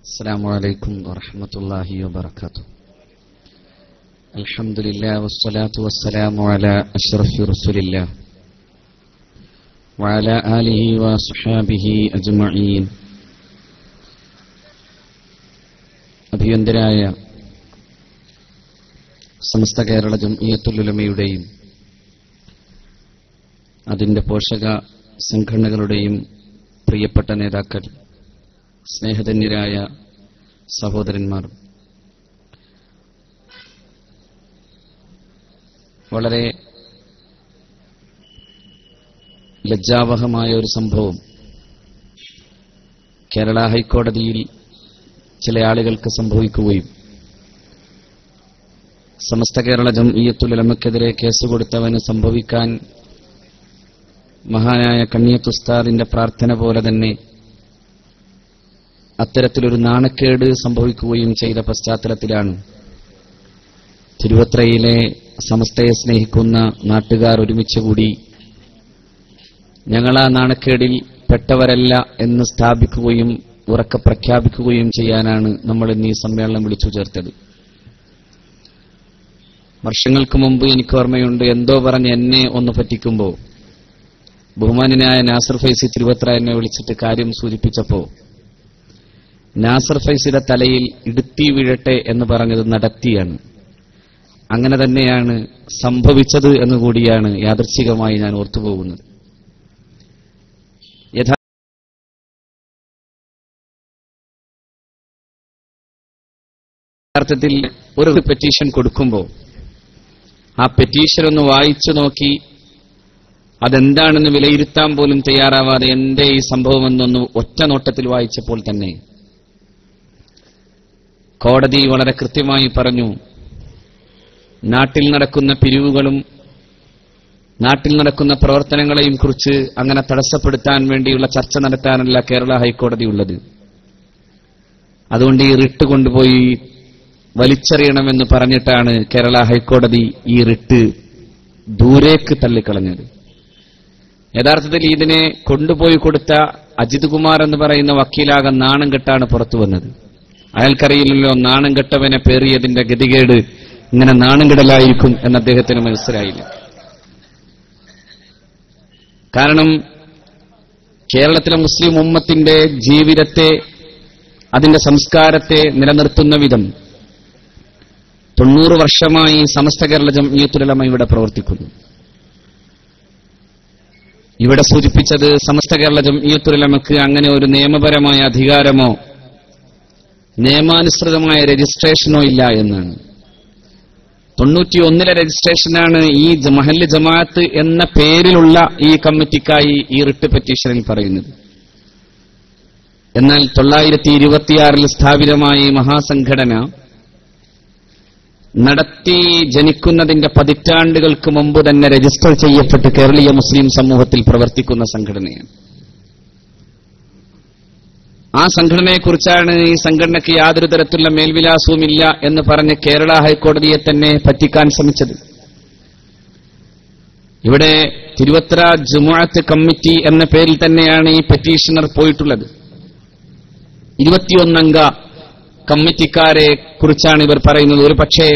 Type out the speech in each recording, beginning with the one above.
السلام عليكم ورحمة الله وبركاته الحمد لله والصلاة والسلام على أشرف رسول الله وعلى آله وصحابه أجمعين അഭിയന്തരായ സമസ്ത കേരള ജംഇയത്തുലുലമയുടെയും അതിന്റെ പോഷക സംഘടനകളുടെയും പ്രിയപ്പെട്ട നേതാക്കൾ സ്നേഹധന്യരായ സഹോദരന്മാർ വളരെ ലജ്ജാവഹമായ ഒരു സംഭവം. കേരള ഹൈക്കോടതിയിൽ ചില ആളുകൾക്ക് സംഭവിക്കുകയും സമസ്ത കേരള ജംഇയത്തുലമക്കെതിരെ കേസ് കൊടുത്തവന് സംഭവിക്കാൻ മഹാനായ കണ്ണിയത്തുസ്താദിന്റെ പ്രാർത്ഥന പോലെ തന്നെ അത്തരത്തിലൊരു നാണക്കേട് സംഭവിക്കുകയും ചെയ്ത പശ്ചാത്തലത്തിലാണ്. തിരുവത്രയിലെ സമസ്തയെ സ്നേഹിക്കുന്ന നാട്ടുകാർ ഒരുമിച്ചുകൂടി ഞങ്ങൾ ആ നാണക്കേടിൽ പെട്ടവരല്ല എന്ന് സ്ഥാപിക്കുകയും ഉറക്കെ പ്രഖ്യാപിക്കുകയും ചെയ്യാനാണ് നമ്മൾ ഇന്ന് ഈ സമ്മേളനം വിളിച്ചു ചേർത്തത്. വർഷങ്ങൾക്ക് മുമ്പ് എനിക്ക് ഓർമ്മയുണ്ട് എന്തോ പറഞ്ഞ് എന്നെ ഒന്ന് പറ്റിക്കുമ്പോൾ ബഹുമാനായ നാസർ ഫൈസി തിരുവത്ര എന്നെ വിളിച്ചിട്ട് കാര്യം സൂചിപ്പിച്ചപ്പോ നാസർ ഫൈസിയുടെ തലയിൽ ഇടുത്തി വീഴട്ടെ എന്ന് പറഞ്ഞത് നടത്തിയാണ്. അങ്ങനെ തന്നെയാണ് സംഭവിച്ചത് എന്നുകൂടിയാണ് യാദർച്ഛികമായി ഞാൻ ഓർത്തുപോകുന്നത്. യഥാർത്ഥത്തിൽ ഒരു പെറ്റീഷൻ കൊടുക്കുമ്പോൾ ആ പെറ്റീഷൻ ഒന്ന് വായിച്ചു നോക്കി അതെന്താണെന്ന് വിലയിരുത്താൻ പോലും തയ്യാറാവാതെ എന്റെ ഈ സംഭവം എന്നൊന്ന് ഒറ്റ നോട്ടത്തിൽ വായിച്ചപ്പോൾ തന്നെ കോടതി വളരെ കൃത്യമായി പറഞ്ഞു നാട്ടിൽ നടക്കുന്ന പിരിവുകളും നാട്ടിൽ നടക്കുന്ന പ്രവർത്തനങ്ങളെയും കുറിച്ച് അങ്ങനെ തടസ്സപ്പെടുത്താൻ വേണ്ടിയുള്ള ചർച്ച നടത്താനല്ല കേരള ഹൈക്കോടതി ഉള്ളത്. അതുകൊണ്ട് ഈ റിട്ട് കൊണ്ടുപോയി വലിച്ചെറിയണമെന്ന് പറഞ്ഞിട്ടാണ് കേരള ഹൈക്കോടതി ഈ റിട്ട് ദൂരേക്ക് തള്ളിക്കളഞ്ഞത്. യഥാർത്ഥത്തിൽ ഇതിനെ കൊണ്ടുപോയി കൊടുത്ത അജിത് കുമാർ എന്ന് പറയുന്ന വക്കീലാകെ നാണം കെട്ടാണ് പുറത്തു വന്നത്. അയാൾക്കറിയില്ലല്ലോ നാണം കെട്ടവനെ പേറിയതിന്റെ ഗതികേട് ഇങ്ങനെ നാണം കെടലായിരിക്കും എന്ന് അദ്ദേഹത്തിന് മനസ്സിലായില്ല. കാരണം കേരളത്തിലെ മുസ്ലിം ഉമ്മത്തിന്റെ ജീവിതത്തെ അതിന്റെ സംസ്കാരത്തെ നിലനിർത്തുന്ന വിധം തൊണ്ണൂറ് വർഷമായി സമസ്ത കേരള ജംഇയത്തുലമ ഇവിടെ പ്രവർത്തിക്കുന്നു. ഇവിടെ സൂചിപ്പിച്ചത് സമസ്ത കേരള ജംഇയത്തുലമക്ക് അങ്ങനെ ഒരു നിയമപരമായ അധികാരമോ നിയമാനുസൃതമായ രജിസ്ട്രേഷനോ ഇല്ല എന്നാണ്. തൊണ്ണൂറ്റി ഒന്നിലെ രജിസ്ട്രേഷനാണ് ഈ മഹല്ല് ജമാഅത്ത് എന്ന പേരിലുള്ള ഈ കമ്മിറ്റിക്കായി ഈ റിട്ട് പെറ്റീഷനിൽ പറയുന്നത്. എന്നാൽ തൊള്ളായിരത്തി ഇരുപത്തിയാറിൽ സ്ഥാപിതമായ ഈ മഹാസംഘടന നടത്തി ജനിക്കുന്നതിന്റെ പതിറ്റാണ്ടുകൾക്ക് മുമ്പ് തന്നെ രജിസ്റ്റർ ചെയ്യപ്പെട്ട് കേരളീയ മുസ്ലിം സമൂഹത്തിൽ പ്രവർത്തിക്കുന്ന സംഘടനയാണ്. ആ സംഘടനയെക്കുറിച്ചാണ് ഈ സംഘടനയ്ക്ക് യാതൊരു തരത്തിലുള്ള മേൽവിലാസവും ഇല്ല എന്ന് പറഞ്ഞ് കേരള ഹൈക്കോടതിയെ തന്നെ പറ്റിക്കാൻ ശ്രമിച്ചത്. ഇവിടെ തിരുവത്ര ജുമാഅത്ത് കമ്മിറ്റി എന്ന പേരിൽ തന്നെയാണ് ഈ പെറ്റീഷണർ പോയിട്ടുള്ളത്. ഇരുപത്തിയൊന്നംഗ കമ്മിറ്റിക്കാരെ കുറിച്ചാണ് ഇവർ പറയുന്നത്. ഒരു പക്ഷേ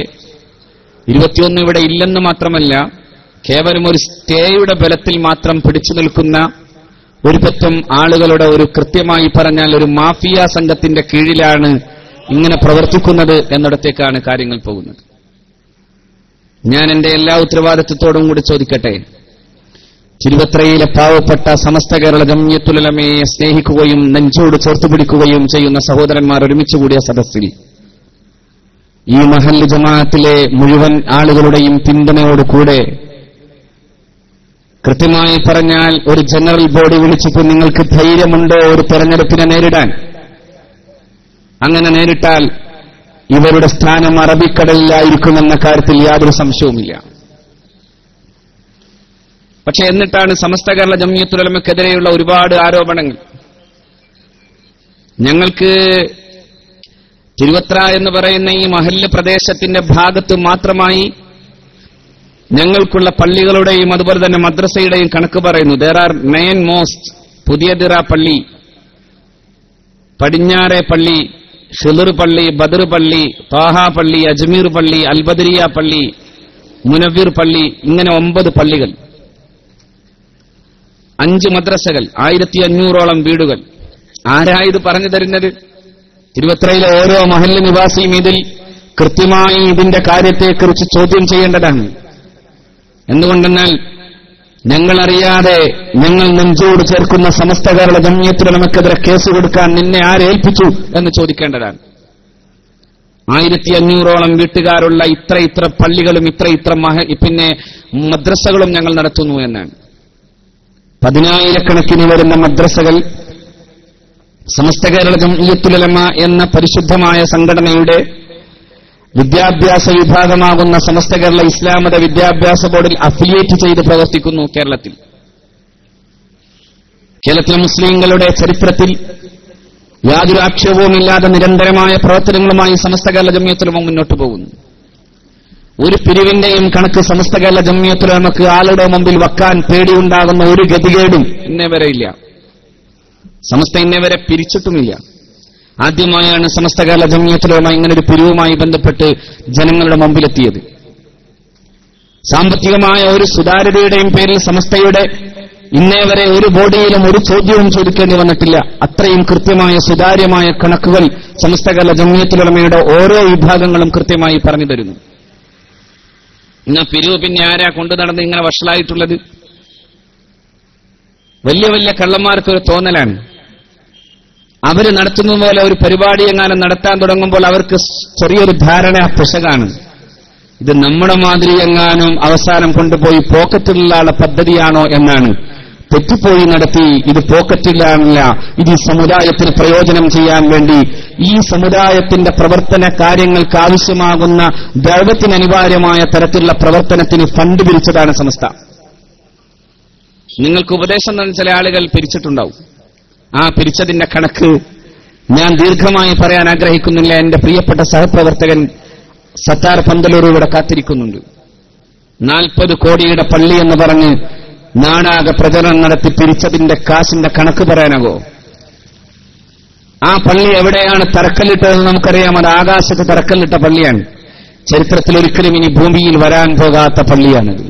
ഇരുപത്തിയൊന്ന് ഇവിടെ ഇല്ലെന്ന് മാത്രമല്ല കേവലം ഒരു സ്റ്റേയുടെ ബലത്തിൽ മാത്രം പിടിച്ചു നിൽക്കുന്ന ഒരു പറ്റം ആളുകളുടെ ഒരു കൃത്യമായി പറഞ്ഞാൽ ഒരു മാഫിയ സംഘത്തിന്റെ കീഴിലാണ് ഇങ്ങനെ പ്രവർത്തിക്കുന്നത് എന്നിടത്തേക്കാണ് കാര്യങ്ങൾ പോകുന്നത്. ഞാൻ എന്റെ എല്ലാ ഉത്തരവാദിത്വത്തോടും കൂടി ചോദിക്കട്ടെ? തിരുവത്രയിലെ പാവപ്പെട്ട സമസ്ത കേരള ജമ്യത്തുലമയെ സ്നേഹിക്കുകയും നെഞ്ചോട് ചേർത്തുപിടിക്കുകയും ചെയ്യുന്ന സഹോദരന്മാർ ഒരുമിച്ചുകൂടിയ സദസ്സിൽ ഈ മഹല്ല് ജമാഅത്തിലെ മുഴുവൻ ആളുകളുടെയും പിന്തുണയോടുകൂടെ കൃത്യമായി പറഞ്ഞാൽ ഒരു ജനറൽ ബോഡി വിളിച്ചിട്ട് നിങ്ങൾക്ക് ധൈര്യമുണ്ടോ ഒരു തെരഞ്ഞെടുപ്പിനെ നേരിടാൻ? അങ്ങനെ നേരിട്ടാൽ ഇവരുടെ സ്ഥാനം അറബിക്കടലിലായിരിക്കുമെന്ന കാര്യത്തിൽ യാതൊരു സംശയവുമില്ല. പക്ഷെ എന്നിട്ടാണ് സമസ്ത കേരള ജമ്യത്തുലമക്കെതിരെയുള്ള ഒരുപാട് ആരോപണങ്ങൾ. ഞങ്ങൾക്ക് തിരുവത്ര എന്ന് പറയുന്ന ഈ മഹല്ല് പ്രദേശത്തിന്റെ ഭാഗത്ത് മാത്രമായി ഞങ്ങൾക്കുള്ള പള്ളികളുടെയും അതുപോലെ തന്നെ മദ്രസയുടെയും കണക്ക് പറയുന്നു. ദർ ആർ നയൻ മോസ്റ്റ് പുതിയ ദിറ പള്ളി പടിഞ്ഞാറെ പള്ളി ഷിലർ പള്ളി ബദർ പള്ളി താഹ പള്ളി അജ്മീർ പള്ളി അൽബദരിയ പള്ളി മുനവീർ പള്ളി ഇങ്ങനെ ഒമ്പത് പള്ളികൾ. അഞ്ച് മദ്രസകൾ ആയിരത്തി അഞ്ഞൂറോളം വീടുകൾ. ആരാ ഇത് പറഞ്ഞു തരുന്നത്? തിരുവത്രയിലെ ഓരോ മഹല്ല നിവാസിയും ഇതിൽ കൃത്യമായി ഇതിന്റെ കാര്യത്തെക്കുറിച്ച് ചോദ്യം ചെയ്യേണ്ടതാണ്. എന്തുകൊണ്ടെന്നാൽ ഞങ്ങളറിയാതെ ഞങ്ങൾ നെഞ്ചോട് ചേർക്കുന്ന സമസ്ത കേരള ജമ്യത്തിന് നമുക്കെതിരെ കേസ് കൊടുക്കാൻ നിന്നെ ആരേൽപ്പിച്ചു എന്ന് ചോദിക്കേണ്ടതാണ്. ആയിരത്തി അഞ്ഞൂറോളം വീട്ടുകാരുള്ള ഇത്ര ഇത്ര പള്ളികളും ഇത്ര ഇത്ര മഹ പിന്നെ മദ്രസകളും ഞങ്ങൾ നടത്തുന്നു എന്നാണ്. പതിനായിരക്കണക്കിന് വരുന്ന മദ്രസകൾ സമസ്ത കേരള ജംഇയത്തുലമ എന്ന പരിശുദ്ധമായ സംഘടനയുടെ വിദ്യാഭ്യാസ വിഭാഗമാകുന്ന സമസ്ത കേരള ഇസ്ലാമത വിദ്യാഭ്യാസ ബോർഡിൽ അഫിലിയേറ്റ് ചെയ്ത് പ്രവർത്തിക്കുന്നു കേരളത്തിൽ. കേരളത്തിലെ മുസ്ലിങ്ങളുടെ ചരിത്രത്തിൽ യാതൊരു ആക്ഷേപവുമില്ലാതെ നിരന്തരമായ പ്രവർത്തനങ്ങളുമായി സമസ്ത കേരള ജമ്യത്തുലമ മുന്നോട്ട് പോകുന്നു. ഒരു പിരിവിന്റെയും കണക്ക് സമസ്ത കേരള ജമ്യത്തുലമക്ക് ആളുടെ മുമ്പിൽ വെക്കാൻ പേടിയുണ്ടാകുന്ന ഒരു ഗതികേടും ഇന്നേ വരെ ഇല്ല. സമസ്ത ഇന്നേ വരെ പിരിച്ചിട്ടുമില്ല. ആദ്യമായാണ് സമസ്തകാല ജമീയത്തിലുമായി ഇങ്ങനെ ഒരു പിരിവുമായി ബന്ധപ്പെട്ട് ജനങ്ങളുടെ മുമ്പിലെത്തിയത്. സാമ്പത്തികമായ ഒരു സുതാര്യതയുടെയും പേരിൽ സമസ്തയുടെ ഇന്നേ വരെ ഒരു ബോഡിയിലും ഒരു ചോദ്യവും ചോദിക്കേണ്ടി വന്നിട്ടില്ല. അത്രയും കൃത്യമായ സുതാര്യമായ കണക്കുകൾ സമസ്തകാല ജമീയത്തിലുടമയുടെ ഓരോ വിഭാഗങ്ങളും കൃത്യമായി പറഞ്ഞു തരുന്നു. ഇന്ന് പിരിവ് പിന്നെ ആരാ കൊണ്ടു നടന്ന് ഇങ്ങനെ വഷളായിട്ടുള്ളത്? വലിയ വലിയ കള്ളന്മാർക്ക് ഒരു തോന്നലാണ്. അവർ നടത്തുന്ന പോലെ ഒരു പരിപാടി എങ്ങാനും നടത്താൻ തുടങ്ങുമ്പോൾ അവർക്ക് ചെറിയൊരു ധാരണ പിശകാണ്. ഇത് നമ്മുടെ മാതിരി എങ്ങാനും അവസാനം കൊണ്ടുപോയി പോക്കറ്റിലുള്ള പദ്ധതിയാണോ എന്നാണ്. തെറ്റിപ്പോയി നടത്തി ഇത് പോക്കറ്റിലാണില്ല ഇത് സമുദായത്തിന് പ്രയോജനം ചെയ്യാൻ വേണ്ടി ഈ സമുദായത്തിന്റെ പ്രവർത്തന കാര്യങ്ങൾക്ക് ആവശ്യമാകുന്ന ദൈവത്തിന് അനിവാര്യമായ തരത്തിലുള്ള പ്രവർത്തനത്തിന് ഫണ്ട് പിരിച്ചതാണ് സംസ്ഥ നിങ്ങൾക്ക് ഉപദേശം തന്ന ചില ആളുകൾ പിരിച്ചിട്ടുണ്ടാവും. ആ പിരിച്ചതിന്റെ കണക്ക് ഞാൻ ദീർഘമായി പറയാൻ ആഗ്രഹിക്കുന്നില്ല. എന്റെ പ്രിയപ്പെട്ട സഹപ്രവർത്തകൻ സത്താർ പന്തലൂർ ഇവിടെ കാത്തിരിക്കുന്നുണ്ട്. നാൽപ്പത് കോടിയുടെ പള്ളി എന്ന് പറഞ്ഞ് നാടാകെ പ്രചരണം നടത്തി പിരിച്ചതിന്റെ കാശിന്റെ കണക്ക് പറയാനാകോ? ആ പള്ളി എവിടെയാണ് തറക്കല്ലിട്ടതെന്ന് നമുക്കറിയാം. അത് ആകാശത്ത് തറക്കല്ലിട്ട പള്ളിയാണ്. ചരിത്രത്തിൽ ഒരിക്കലും ഇനി ഭൂമിയിൽ വരാൻ പോകാത്ത പള്ളിയാണിത്.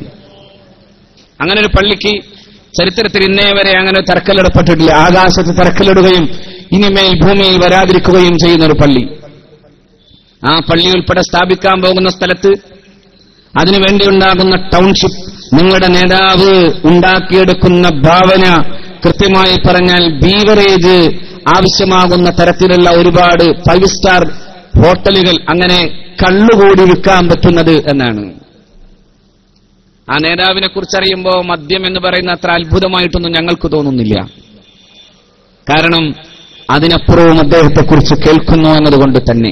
അങ്ങനെ ഒരു പള്ളിക്ക് ചരിത്രത്തിൽ ഇന്നേ വരെ അങ്ങനെ തറക്കല്ലിടപ്പെട്ടിട്ടില്ല. ആകാശത്ത് തറക്കല്ലിടുകയും ഇനിമേൽ ഭൂമിയിൽ വരാതിരിക്കുകയും ചെയ്യുന്ന ഒരു പള്ളി. ആ പള്ളി ഉൾപ്പെടെ സ്ഥാപിക്കാൻ പോകുന്ന സ്ഥലത്ത് അതിനുവേണ്ടി ഉണ്ടാകുന്ന ടൗൺഷിപ്പ് നിങ്ങളുടെ നേതാവ് ഉണ്ടാക്കിയെടുക്കുന്ന ഭാവന കൃത്യമായി പറഞ്ഞാൽ ബീവറേജ് ആവശ്യമാകുന്ന തരത്തിലുള്ള ഒരുപാട് ഫൈവ് സ്റ്റാർ ഹോട്ടലുകൾ അങ്ങനെ കള്ളുകൂടി വിൽക്കാൻ പറ്റുന്നത് എന്നാണ്. ആ നേതാവിനെ കുറിച്ചറിയുമ്പോൾ മദ്യം എന്ന് പറയുന്ന അത്ര അത്ഭുതമായിട്ടൊന്നും ഞങ്ങൾക്ക് തോന്നുന്നില്ല. കാരണം അതിനപ്പുറവും അദ്ദേഹത്തെക്കുറിച്ച് കേൾക്കുന്നു എന്നതുകൊണ്ട് തന്നെ.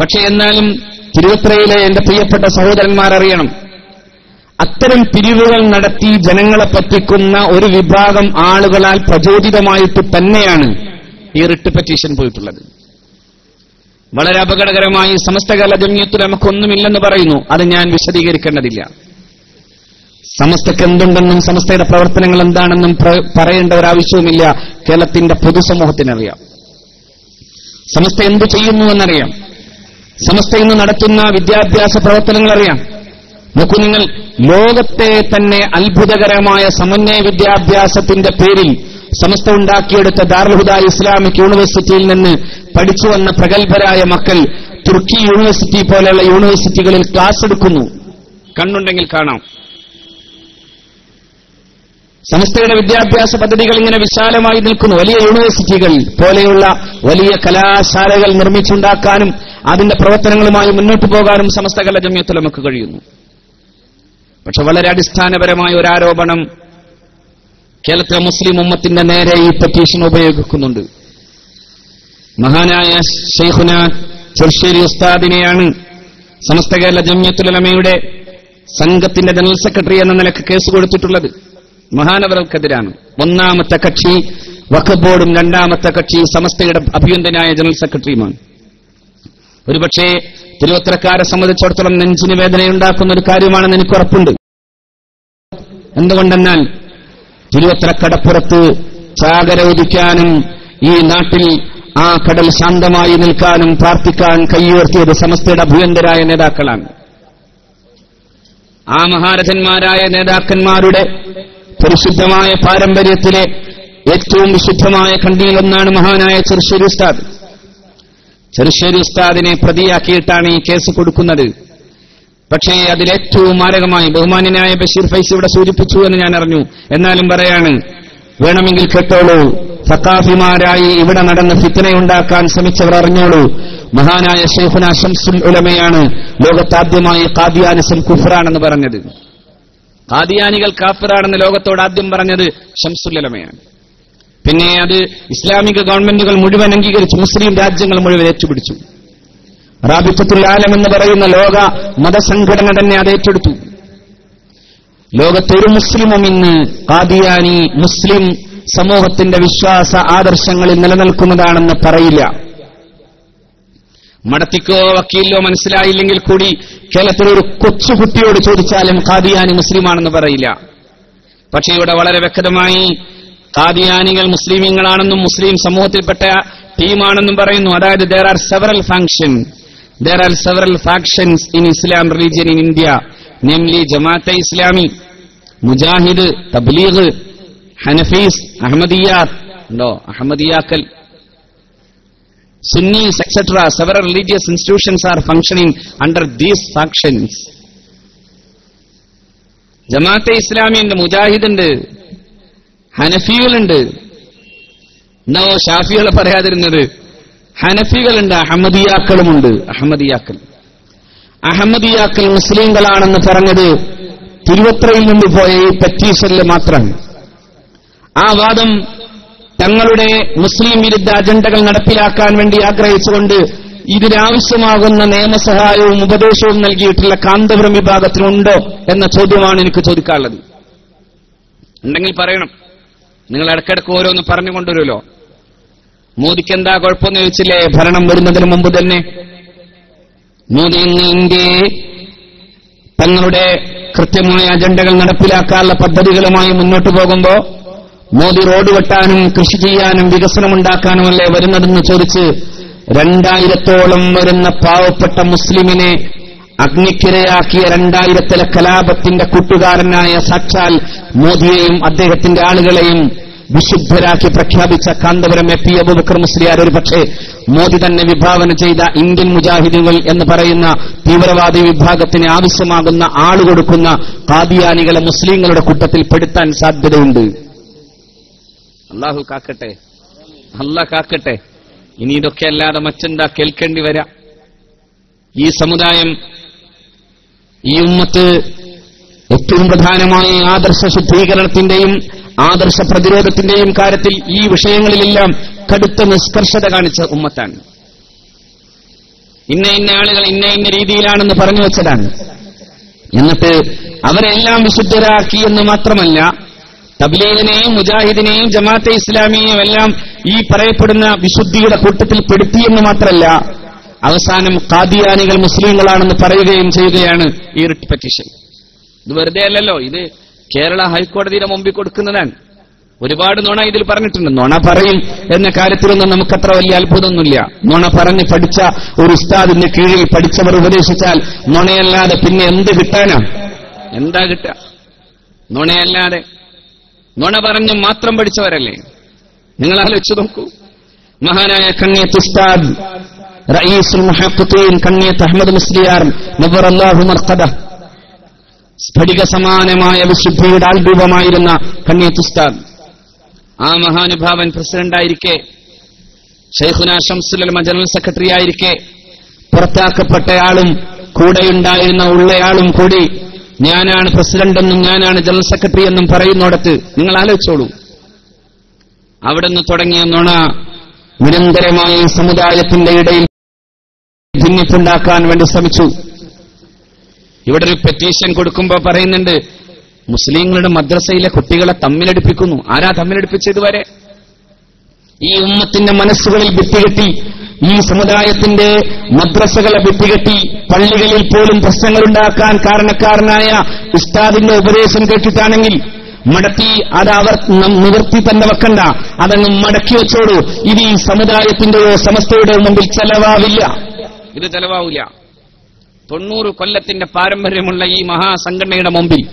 പക്ഷെ എന്നാലും തിരുവത്രയിലെ എന്റെ പ്രിയപ്പെട്ട സഹോദരന്മാർ അറിയണം അത്തരം പിരിവുകൾ നടത്തി ജനങ്ങളെ പറ്റിക്കുന്ന ഒരു വിഭാഗം ആളുകളാൽ പ്രചോദിതമായിട്ട് തന്നെയാണ് ഈ റിട്ട് പെറ്റീഷൻ പോയിട്ടുള്ളത്. വളരെ അപകടകരമായി സമസ്ത കേരള ജമ്യത്തിൽ നമുക്കൊന്നുമില്ലെന്ന് പറയുന്നു. അത് ഞാൻ വിശദീകരിക്കേണ്ടതില്ല. സമസ്തക്ക് എന്തുണ്ടെന്നും സമസ്തയുടെ പ്രവർത്തനങ്ങൾ എന്താണെന്നും പറയേണ്ട ഒരാവശ്യവുമില്ല. കേരളത്തിന്റെ പൊതുസമൂഹത്തിനറിയാം. സമസ്ത എന്തു ചെയ്യുന്നു എന്നറിയാം. സമസ്ത ഇന്ന് നടത്തുന്ന വിദ്യാഭ്യാസ പ്രവർത്തനങ്ങൾ അറിയാം നോക്കൂ നിങ്ങൾ ലോകത്തെ തന്നെ അത്ഭുതകരമായ സമന്വയ വിദ്യാഭ്യാസത്തിന്റെ പേരിൽ സമസ്ത ഉണ്ടാക്കിയെടുത്ത ദാർഹുദ ഇസ്ലാമിക് യൂണിവേഴ്സിറ്റിയിൽ നിന്ന് പഠിച്ചു വന്ന പ്രഗത്ഭരായ മക്കൾ തുർക്കി യൂണിവേഴ്സിറ്റി പോലെയുള്ള യൂണിവേഴ്സിറ്റികളിൽ ക്ലാസ് എടുക്കുന്നു. കണ്ണുണ്ടെങ്കിൽ കാണാം. സംസ്ഥയുടെ വിദ്യാഭ്യാസ പദ്ധതികൾ ഇങ്ങനെ വിശാലമായി നിൽക്കുന്നു. വലിയ യൂണിവേഴ്സിറ്റികൾ പോലെയുള്ള വലിയ കലാശാലകൾ നിർമ്മിച്ചുണ്ടാക്കാനും അതിന്റെ പ്രവർത്തനങ്ങളുമായി മുന്നോട്ടു പോകാനും സമസ്ത കല ജമ്യത്തിൽ നമുക്ക് കഴിയുന്നു. പക്ഷെ വളരെ അടിസ്ഥാനപരമായ ഒരു ആരോപണം കേരളത്തിലെ മുസ്ലിം ഉമ്മത്തിന്റെ നേരെ ഈ പെറ്റീഷൻ ഉപയോഗിക്കുന്നുണ്ട്. മഹാനായ ഷെയ്ഖുന ചെർശ്ശേരി ഉസ്താദിനെയാണ് സമസ്ത കേരള ജമ്യത്തുലമയുടെ സംഘത്തിന്റെ ജനറൽ സെക്രട്ടറി എന്ന നിലയ്ക്ക് കേസ് കൊടുത്തിട്ടുള്ളത്. മഹാനവർക്കെതിരാണ് ഒന്നാമത്തെ കക്ഷി വഖഫ് ബോർഡും രണ്ടാമത്തെ കക്ഷി സമസ്തയുടെ അഭിയന്തനായ ജനറൽ സെക്രട്ടറിയുമാണ്. ഒരുപക്ഷേ തിരുവത്തരക്കാരെ സംബന്ധിച്ചിടത്തോളം നെഞ്ചിന് വേദനയുണ്ടാക്കുന്ന ഒരു കാര്യമാണെന്ന് എനിക്ക് ഉറപ്പുണ്ട്. എന്തുകൊണ്ടെന്നാൽ തിരുവത്ര കടപ്പുറത്ത് ചാകര ഉദിക്കാനും ഈ നാട്ടിൽ ആ കടൽ ശാന്തമായി നിൽക്കാനും പ്രാർത്ഥിക്കാൻ കൈയുയർത്തിയത് സമസ്തയുടെ അഭ്യന്തരായ നേതാക്കളാണ്. ആ മഹാരഥന്മാരായ നേതാക്കന്മാരുടെ പരിശുദ്ധമായ പാരമ്പര്യത്തിലെ ഏറ്റവും വിശുദ്ധമായ കണ്ണിയിലൊന്നാണ് മഹാനായ ചെറുശ്ശേരി ഉസ്താദ്. ചെറുശ്ശേരി ഉസ്താദിനെ പ്രതിയാക്കിയിട്ടാണ് ഈ കേസ് കൊടുക്കുന്നത്. പക്ഷേ അതിലേറ്റവും മാരകമായി ബഹുമാന്യനായ ബഷീർ ഫൈസ് ഇവിടെ സൂചിപ്പിച്ചു എന്ന് ഞാൻ അറിഞ്ഞു. എന്നാലും പറയാണ് വേണമെങ്കിൽ കേട്ടോളൂ. ഫക്കാഫിമാരായി ഇവിടെ നടന്ന് ഫിത്തനയുണ്ടാക്കാൻ ശ്രമിച്ചവർ അറിഞ്ഞോളൂ. മഹാനായ ഷെയ്ഖുന ഷംസുൽ ഉലമയാണ് ലോകത്താദ്യമായി കാദിയാനിസം കുഫറാണെന്ന് പറഞ്ഞത്. കാദിയാനികൾ കാഫിറാണെന്ന് ലോകത്തോട് ആദ്യം പറഞ്ഞത് ഷംസുൽ ഉലമയാണ്. പിന്നെ അത് ഇസ്ലാമിക ഗവൺമെന്റുകൾ മുഴുവൻ അംഗീകരിച്ചു മുസ്ലിം രാജ്യങ്ങൾ മുഴുവൻ ഏറ്റുപിടിച്ചു. ആലം എന്ന് പറയുന്ന ലോക മതസംഘടന തന്നെ അത് ഏറ്റെടുത്തു. ലോകത്തൊരു മുസ്ലിമും ഇന്ന് കാദിയാനി മുസ്ലിം സമൂഹത്തിന്റെ വിശ്വാസ ആദർശങ്ങളിൽ നിലനിൽക്കുന്നതാണെന്ന് പറയില്ല. മടത്തിക്കോ വക്കീലിലോ മനസ്സിലായില്ലെങ്കിൽ കൂടി കേരളത്തിലെ ഒരു കൊച്ചുകുട്ടിയോട് ചോദിച്ചാലും കാദിയാനി മുസ്ലിമാണെന്ന് പറയില്ല. പക്ഷേ ഇവിടെ വളരെ വ്യക്തമായി കാദിയാനികൾ മുസ്ലിമീങ്ങളാണെന്നും മുസ്ലിം സമൂഹത്തിൽപ്പെട്ട ടീമാണെന്നും പറയുന്നു. അതായത് there are several faction there are several factions in Islam religion in India namely Jamaat Islami Mujahid Tabligh Hanafis അഹമ്മദിയാർ ഉണ്ടോ? അഹമ്മദിയാക്കൽ. Sunnis etcetera several religious institutions are functioning under these factions Jamaat Islami ഉണ്ട് മുജാഹിദ് ഉണ്ട് ഹനഫികളുണ്ട്. എന്നോ ഷാഫികൾ പറയാതിരുന്നത്? ഹനഫികളുണ്ട് അഹമ്മദിയാക്കളുമുണ്ട്. അഹമ്മദിയാക്കൾ അഹമ്മദിയാക്കൾ മുസ്ലിങ്ങളാണെന്ന് പറഞ്ഞത് തിരുവത്രയിൽ നിന്ന് പോയ ഈ പറ്റീസറിൽ മാത്രം. ആ വാദം തങ്ങളുടെ മുസ്ലിം വിരുദ്ധ അജണ്ടകൾ നടപ്പിലാക്കാൻ വേണ്ടി ആഗ്രഹിച്ചുകൊണ്ട് ഇതിനാവശ്യമാകുന്ന നിയമസഹായവും ഉപദേശവും നൽകിയിട്ടുള്ള കാന്തപുരം വിഭാഗത്തിനുണ്ടോ എന്ന ചോദ്യമാണ് എനിക്ക് ചോദിക്കാനുള്ളത്. ഉണ്ടെങ്കിൽ പറയണം. നിങ്ങൾ ഇടയ്ക്കിടയ്ക്ക് ഓരോന്ന് പറഞ്ഞുകൊണ്ടുവരുമല്ലോ മോദിക്ക് എന്താ കുഴപ്പമെന്ന് ചോദിച്ചില്ലേ? ഭരണം വരുന്നതിന് മുമ്പ് തന്നെ. മോദി ഇന്ന് ഇന്ത്യയെ തങ്ങളുടെ കൃത്യമായ അജണ്ടകൾ നടപ്പിലാക്കാനുള്ള പദ്ധതികളുമായി മുന്നോട്ട് പോകുമ്പോ മോദി റോഡ് വെട്ടാനും കൃഷി ചെയ്യാനും വികസനമുണ്ടാക്കാനുമല്ലേ വരുന്നതെന്ന് ചോദിച്ച് രണ്ടായിരത്തോളം വരുന്ന പാവപ്പെട്ട മുസ്ലിമിനെ അഗ്നിക്കിരയാക്കിയ രണ്ടായിരത്തിലെ കലാപത്തിന്റെ കൂട്ടുകാരനായ സാക്ഷാൽ മോദിയെയും അദ്ദേഹത്തിന്റെ ആളുകളെയും വിശുദ്ധരാക്കി പ്രഖ്യാപിച്ച കാന്തപുരം എ പി അബുബക്കർ മുസ്ലിയാർ. ഒരു പക്ഷേ മോദി തന്നെ വിഭാവന ചെയ്ത ഇന്ത്യൻ മുജാഹിദുകൾ എന്ന് പറയുന്ന തീവ്രവാദി വിഭാഗത്തിന് ആവശ്യമാകുന്ന ആളുകൊടുക്കുന്ന കാദിയാനികളെ മുസ്ലിങ്ങളുടെ കൂട്ടത്തിൽ പെടുത്താൻ സാധ്യതയുണ്ട്. അള്ളാഹു കാക്കട്ടെ. അല്ല കാക്കട്ടെ. ഇനി ഇതൊക്കെ അല്ലാതെ മറ്റെന്താ കേൾക്കേണ്ടി വരാം? ഈ സമുദായം ഈ ഉമ്മത്ത് ഏറ്റവും പ്രധാനമായ ആദർശ ശുദ്ധീകരണത്തിന്റെയും ആദർശ പ്രതിരോധത്തിന്റെയും കാര്യത്തിൽ ഈ വിഷയങ്ങളിലെല്ലാം കടുത്ത നിഷ്കർഷത കാണിച്ച ഉമ്മത്താണ്. ഇന്ന ഇന്ന ആളുകൾ ഇന്ന ഇന്ന രീതിയിലാണെന്ന് പറഞ്ഞു വെച്ചതാണ്. എന്നിട്ട് അവരെല്ലാം വിശുദ്ധരാക്കി എന്ന് മാത്രമല്ല തബ്ലീഗിനെയും മുജാഹിദിനെയും ജമാഅത്തെ ഇസ്ലാമിയെയും എല്ലാം ഈ പറയപ്പെടുന്ന വിശുദ്ധിയുടെ കൂട്ടത്തിൽ പെടുത്തിയെന്ന് മാത്രമല്ല അവസാനം കാദിയാനികൾ മുസ്ലിങ്ങളാണെന്ന് പറയുകയും ചെയ്യുകയാണ് ഈ റിട്ട് പെറ്റീഷൻ. ഇത് വെറുതെ അല്ലല്ലോ ഇത് കേരള ഹൈക്കോടതിയുടെ മുമ്പിൽ കൊടുക്കുന്നതാണ്. ഒരുപാട് നുണ ഇതിൽ പറഞ്ഞിട്ടുണ്ട്. നുണ പറയും എന്ന കാര്യത്തിലൊന്നും നമുക്കത്ര വലിയ അത്ഭുതമൊന്നുമില്ല. നുണ പറഞ്ഞ് പഠിച്ച ഒരു ഉസ്താദിന്റെ കീഴിൽ പഠിച്ചവർ ഉപദേശിച്ചാൽ നുണയല്ലാതെ പിന്നെ എന്ത് കിട്ടാനാ? എന്താ കിട്ടുക? നുണയല്ലാതെ നുണ പറഞ്ഞു മാത്രം പഠിച്ചവരല്ലേ? നിങ്ങൾ ആലോചിച്ചു നോക്കൂ. മഹാനായ കണ്ണിയത്ത് ഉസ്താദ് റയീസുൽ കണ്ണിയത്ത് അഹമ്മദ് മുസ്ലിയാർ മർഖദ സ്ഫടിക സമാനമായ വിശുദ്ധിയുടെ ആൽരൂപമായിരുന്ന കണ്ണിയത്ത് ഉസ്താദ്. ആ മഹാനുഭാവൻ പ്രസിഡന്റായിരിക്കെ. ഷെയ്ഖുന ഷംസുലമ ജനറൽ സെക്രട്ടറി ആയിരിക്കെ പുറത്താക്കപ്പെട്ടയാളും കൂടെയുണ്ടായിരുന്ന ഉള്ളയാളും കൂടി ഞാനാണ് പ്രസിഡന്റെന്നും ഞാനാണ് ജനറൽ സെക്രട്ടറി എന്നും പറയുന്നിടത്ത് നിങ്ങൾ ആലോചിച്ചോളൂ. അവിടെ നിന്ന് തുടങ്ങിയ നുണ നിരന്തരമായി സമുദായത്തിന്റെ ഇടയിൽ ഭിന്നിപ്പുണ്ടാക്കാൻ വേണ്ടി ശ്രമിച്ചു. ഇവിടെ ഒരു പെറ്റീഷൻ കൊടുക്കുമ്പോൾ പറയുന്നുണ്ട് മുസ്ലിങ്ങളുടെ മദ്രസയിലെ കുട്ടികളെ തമ്മിലടിപ്പിക്കുന്നു. ആരാ തമ്മിലടിപ്പിച്ചതുവരെ ഈ ഉമ്മത്തിന്റെ മനസ്സുകളിൽ ഭിത്തികെട്ടി ഈ സമുദായത്തിന്റെ മദ്രസകളെ വെട്ടികെട്ടി പള്ളികളിൽ പോലും പ്രശ്നങ്ങളുണ്ടാക്കാൻ കാരണക്കാരനായ ഉസ്താദിന്റെ ഉപദേശം കേട്ടിട്ടാണെങ്കിൽ മടക്കി അത് അവർ നിവർത്തി തന്നെ വെക്കണ്ട. അതങ്ങ് മടക്കി വെച്ചോളൂ. ഇത് ഈ സമുദായത്തിന്റെയോ സമസ്തയുടെയോ മുമ്പിൽ ചെലവാവില്ല. ഇത് ചെലവാവില്ല. തൊണ്ണൂറ് കൊല്ലത്തിന്റെ പാരമ്പര്യമുള്ള ഈ മഹാസംഘടനയുടെ മുമ്പിൽ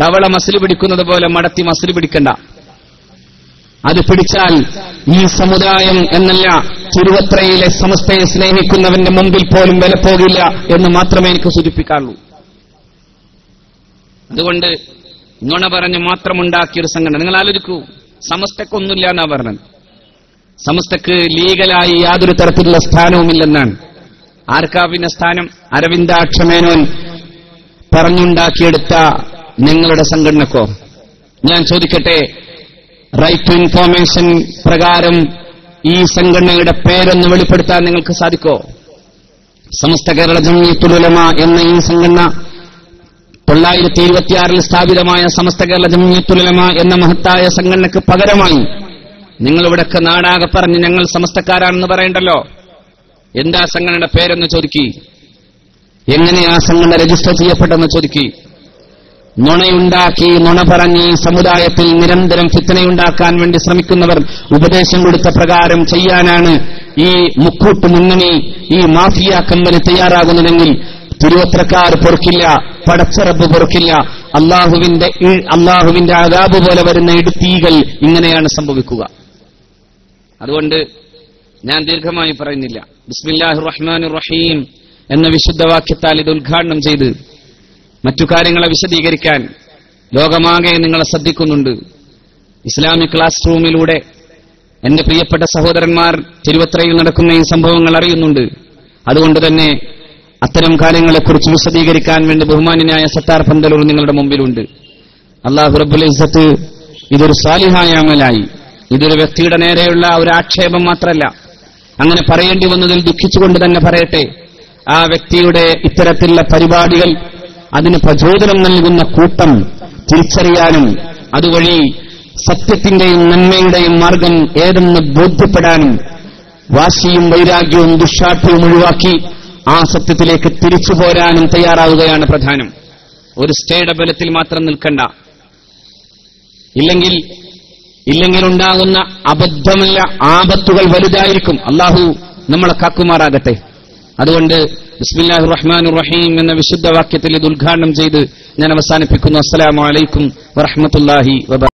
തവള മസിൽ പിടിക്കുന്നത് പോലെ മടത്തി മസിൽ പിടിക്കണ്ട. അത് പിടിച്ചാൽ ഈ സമുദായം എന്നല്ല തിരുവത്രയിലെ സമസ്തയെ സ്നേഹിക്കുന്നവന്റെ മുമ്പിൽ പോലും വില പോകില്ല എന്ന് മാത്രമേ എനിക്ക് സൂചിപ്പിക്കാറുള്ളൂ. അതുകൊണ്ട് നുണ പറഞ്ഞ് മാത്രമുണ്ടാക്കിയൊരു സംഘടന. നിങ്ങൾ ആലോചിക്കൂ സമസ്തക്കൊന്നുമില്ല എന്നാ പറഞ്ഞത്. സമസ്തക്ക് ലീഗലായി യാതൊരു തരത്തിലുള്ള സ്ഥാനവുമില്ലെന്നാണ്. ആർക്കാ പിന്നെ സ്ഥാനം? അരവിന്ദാക്ഷമേനോൻ പറഞ്ഞുണ്ടാക്കിയെടുത്ത നിങ്ങളുടെ സംഘടനക്കോ? ഞാൻ ചോദിക്കട്ടെ റൈറ്റ് ടു ഇൻഫോർമേഷൻ പ്രകാരം ഈ സംഘടനയുടെ പേരൊന്ന് വെളിപ്പെടുത്താൻ നിങ്ങൾക്ക് സാധിക്കോ? സമസ്ത കേരള ജമീത്തുലമ എന്ന ഈ സംഘടന തൊള്ളായിരത്തി ഇരുപത്തിയാറിൽ സ്ഥാപിതമായ സമസ്ത കേരള ജമീത്തുലമ എന്ന മഹത്തായ സംഘടനയ്ക്ക് പകരമായി നിങ്ങളിവിടൊക്കെ നാടാകെ പറഞ്ഞ് ഞങ്ങൾ സമസ്തക്കാരാണെന്ന് പറയണ്ടല്ലോ? എന്താ സംഘടനയുടെ പേരെന്ന് ചോദിക്കി എങ്ങനെ ആ സംഘടന രജിസ്റ്റർ ചെയ്യപ്പെട്ടെന്ന് ചോദിക്കി നുണയുണ്ടാക്കി നുണ പറഞ്ഞ് സമുദായത്തിൽ നിരന്തരം ഫിത്തനയുണ്ടാക്കാൻ വേണ്ടി ശ്രമിക്കുന്നവർ ഉപദേശം കൊടുത്ത പ്രകാരം ചെയ്യാനാണ് ഈ മുക്കൂട്ട് മുന്നണി ഈ മാഫിയ കമ്പനി തയ്യാറാകുന്നതെങ്കിൽ തിരുവത്രക്കാർ പൊറുക്കില്ല പടച്ചറബ് പൊറുക്കില്ല. അള്ളാഹുവിന്റെ അള്ളാഹുവിന്റെ അതാബ് പോലെ വരുന്ന ഇടുത്തീകൾ ഇങ്ങനെയാണ് സംഭവിക്കുക. അതുകൊണ്ട് ഞാൻ ദീർഘമായി പറയുന്നില്ല. ബിസ്മില്ലാഹി റഹ്മാൻ റഹീം എന്ന വിശുദ്ധ വാക്യത്താൽ ഇത് ഉദ്ഘാടനം ചെയ്ത് മറ്റു കാര്യങ്ങളെ വിശദീകരിക്കാൻ ലോകമാകെ നിങ്ങളെ ശ്രദ്ധിക്കുന്നുണ്ട്. ഇസ്ലാമിക് ക്ലാസ് റൂമിലൂടെ എന്റെ പ്രിയപ്പെട്ട സഹോദരന്മാർ തിരുവത്രയിൽ നടക്കുന്ന ഈ സംഭവങ്ങൾ അറിയുന്നുണ്ട്. അതുകൊണ്ട് തന്നെ അത്തരം കാര്യങ്ങളെക്കുറിച്ച് വിശദീകരിക്കാൻ വേണ്ടി ബഹുമാന്യനായ സത്താർ പന്തലൂർ നിങ്ങളുടെ മുമ്പിലുണ്ട്. അള്ളാഹു റബ്ബുൽ ഇതൊരു സാലിഹായ അമലായി. ഇതൊരു വ്യക്തിയുടെ നേരെയുള്ള ഒരു ആക്ഷേപം മാത്രമല്ല അങ്ങനെ പറയേണ്ടി വന്നതിൽ ദുഃഖിച്ചുകൊണ്ട് തന്നെ പറയട്ടെ ആ വ്യക്തിയുടെ ഇത്തരത്തിലുള്ള പരിപാടികൾ അതിന് പ്രചോദനം നൽകുന്ന കൂട്ടം തിരിച്ചറിയാനും അതുവഴി സത്യത്തിന്റെയും നന്മയുടെയും മാർഗം ഏതെന്ന് ബോധ്യപ്പെടാനും വാശിയും വൈരാഗ്യവും ദുഷാഠ്യവും ഒഴിവാക്കി ആ സത്യത്തിലേക്ക് തിരിച്ചു പോരാനും തയ്യാറാവുകയാണ് പ്രധാനം. ഒരു സ്റ്റേയുടെ ബലത്തിൽ മാത്രം നിൽക്കണ്ട. ഇല്ലെങ്കിൽ ഇല്ലെങ്കിൽ ഉണ്ടാകുന്ന അബദ്ധമല്ല ആപത്തുകൾ വലുതായിരിക്കും. അള്ളാഹു നമ്മളെ കാക്കുമാറാകട്ടെ. അതുകൊണ്ട് ബിസ്മില്ലാഹി റഹ്മാൻ റഹീം എന്ന വിശുദ്ധ വാക്യത്തിൽ ഇത് ഉദ്ഘാടനം ചെയ്ത് ഞാൻ അവസാനിപ്പിക്കുന്നു. അസ്സലാമലൈക്കും വറഹമത്തല്ലാഹി വബ